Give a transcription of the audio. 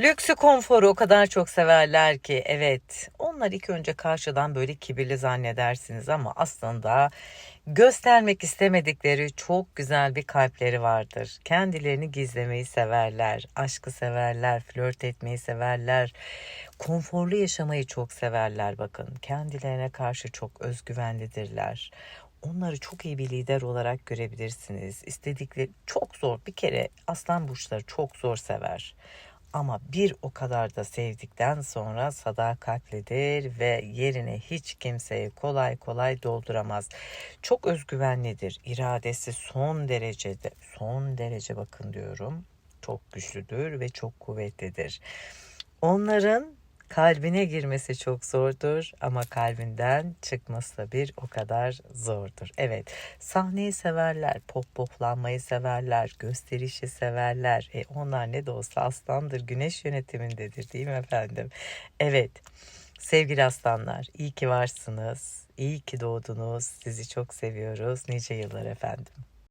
Lüksü konforu o kadar çok severler ki evet onlar ilk önce karşıdan böyle kibirli zannedersiniz ama aslında göstermek istemedikleri çok güzel bir kalpleri vardır. Kendilerini gizlemeyi severler, aşkı severler, flört etmeyi severler, konforlu yaşamayı çok severler bakın. Kendilerine karşı çok özgüvenlidirler. Onları çok iyi bir lider olarak görebilirsiniz. İstedikleri çok zor bir kere aslan burçları çok zor sever. Ama bir o kadar da sevdikten sonra sadakatlidir ve yerine hiç kimseyi kolay kolay dolduramaz. Çok özgüvenlidir. İradesi son derecede, son derece bakın diyorum. Çok güçlüdür ve çok kuvvetlidir. Onların kalbine girmesi çok zordur ama kalbinden çıkması da bir o kadar zordur. Evet sahneyi severler, pop poplanmayı severler, gösterişi severler. E onlar ne de olsa aslandır, güneş yönetimindedir değil mi efendim? Evet sevgili aslanlar iyi ki varsınız, iyi ki doğdunuz, sizi çok seviyoruz. Nice yıllar efendim.